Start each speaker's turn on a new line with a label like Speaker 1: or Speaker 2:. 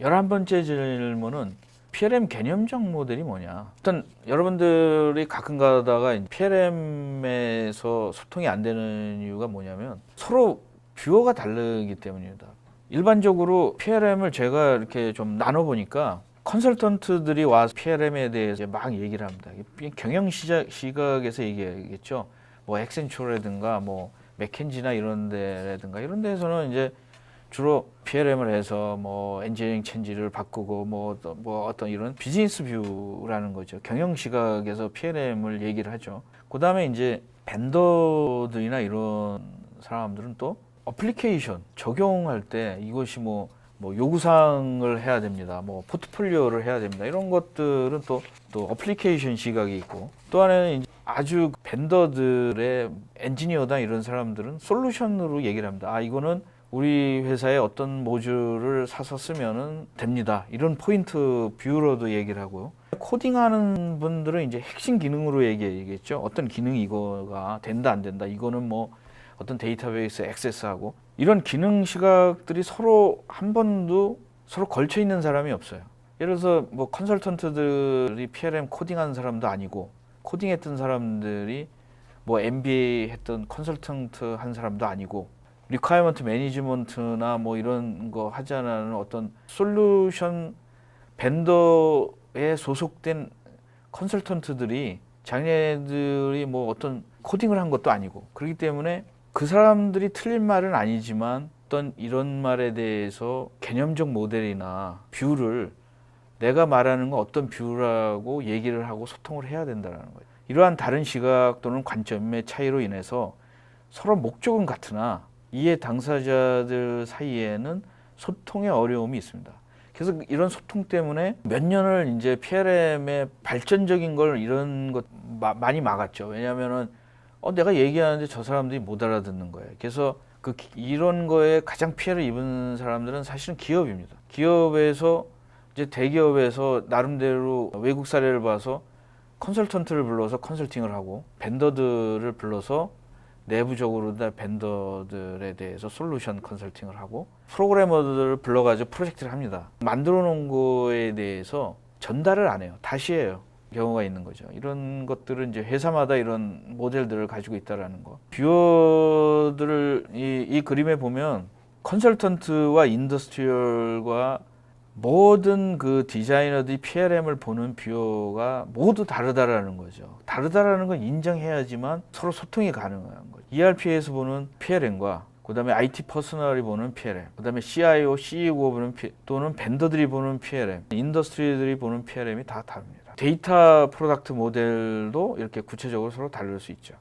Speaker 1: 열한 번째 질문은 PLM 개념적 모델이 뭐냐? 일단 여러분들이 가끔 가다가 PLM에서 소통이 안 되는 이유가 뭐냐면 서로 뷰어가 다르기 때문입니다. 일반적으로 PLM을 제가 이렇게 좀 나눠 보니까 컨설턴트들이 와서 PLM에 대해서 막 얘기를 합니다. 경영 시작, 시각에서 얘기하겠죠. 뭐 엑센츄어라든가 뭐 맥켄지나 이런 데라든가 이런 데에서는 이제 주로 PLM을 해서 뭐 엔지니어링 체인지를 바꾸고 뭐, 뭐 어떤 이런 비즈니스 뷰라는 거죠. 경영 시각에서 PLM을 얘기를 하죠. 그 다음에 이제 벤더들이나 이런 사람들은 또 어플리케이션 적용할 때 이것이 뭐, 뭐 요구사항을 해야 됩니다. 뭐 포트폴리오를 해야 됩니다. 이런 것들은 또, 또 어플리케이션 시각이 있고 또 하나는 이제 아주 벤더들의 엔지니어다 이런 사람들은 솔루션으로 얘기를 합니다. 아, 이거는 우리 회사에 어떤 모듈을 사서 쓰면은 됩니다. 이런 포인트 뷰로도 얘기를 하고요. 코딩하는 분들은 이제 핵심 기능으로 얘기하겠죠. 어떤 기능이 이거가 된다 안 된다. 이거는 뭐 어떤 데이터베이스 액세스하고 이런 기능 시각들이 서로 한 번도 서로 걸쳐 있는 사람이 없어요. 예를 들어서 뭐 컨설턴트들이 PLM 코딩하는 사람도 아니고 코딩했던 사람들이 뭐 MBA 했던 컨설턴트 한 사람도 아니고 리콰이먼트 매니지먼트나 뭐 이런 거 하지 않은 어떤 솔루션 벤더에 소속된 컨설턴트들이 자기네들이 뭐 어떤 코딩을 한 것도 아니고 그렇기 때문에 그 사람들이 틀린 말은 아니지만 어떤 이런 말에 대해서 개념적 모델이나 뷰를 내가 말하는 건 어떤 뷰라고 얘기를 하고 소통을 해야 된다는 거예요. 이러한 다른 시각 또는 관점의 차이로 인해서 서로 목적은 같으나 이해 당사자들 사이에는 소통의 어려움이 있습니다. 그래서 이런 소통 때문에 몇 년을 이제 PLM의 발전적인 걸 이런 것 마- 많이 막았죠. 왜냐하면은 어 내가 얘기하는데 저 사람들이 못 알아듣는 거예요. 그래서 그 기- 이런 거에 가장 피해를 입은 사람들은 사실은 기업입니다. 기업에서 이제 대기업에서 나름대로 외국 사례를 봐서 컨설턴트를 불러서 컨설팅을 하고 벤더들을 불러서 내부적으로 다 벤더들에 대해서 솔루션 컨설팅을 하고 프로그래머들을 불러가지고 프로젝트를 합니다. 만들어 놓은 거에 대해서 전달을 안 해요. 다시 해요. 경우가 있는 거죠. 이런 것들은 이제 회사마다 이런 모델들을 가지고 있다라는 거. 뷰어들을 이, 이 그림에 보면 컨설턴트와 인더스트리얼과 모든 그 디자이너들이 PLM을 보는 뷰어가 모두 다르다라는 거죠. 다르다라는 건 인정해야지만 서로 소통이 가능한 거죠. ERP에서 보는 PLM과 그 다음에 IT 퍼스널이 보는 PLM, 그 다음에 CIO, CEO 보는 P, 또는 벤더들이 보는 PLM, 인더스트리들이 보는 PLM이 다 다릅니다. 데이터 프로덕트 모델도 이렇게 구체적으로 서로 다를 수 있죠.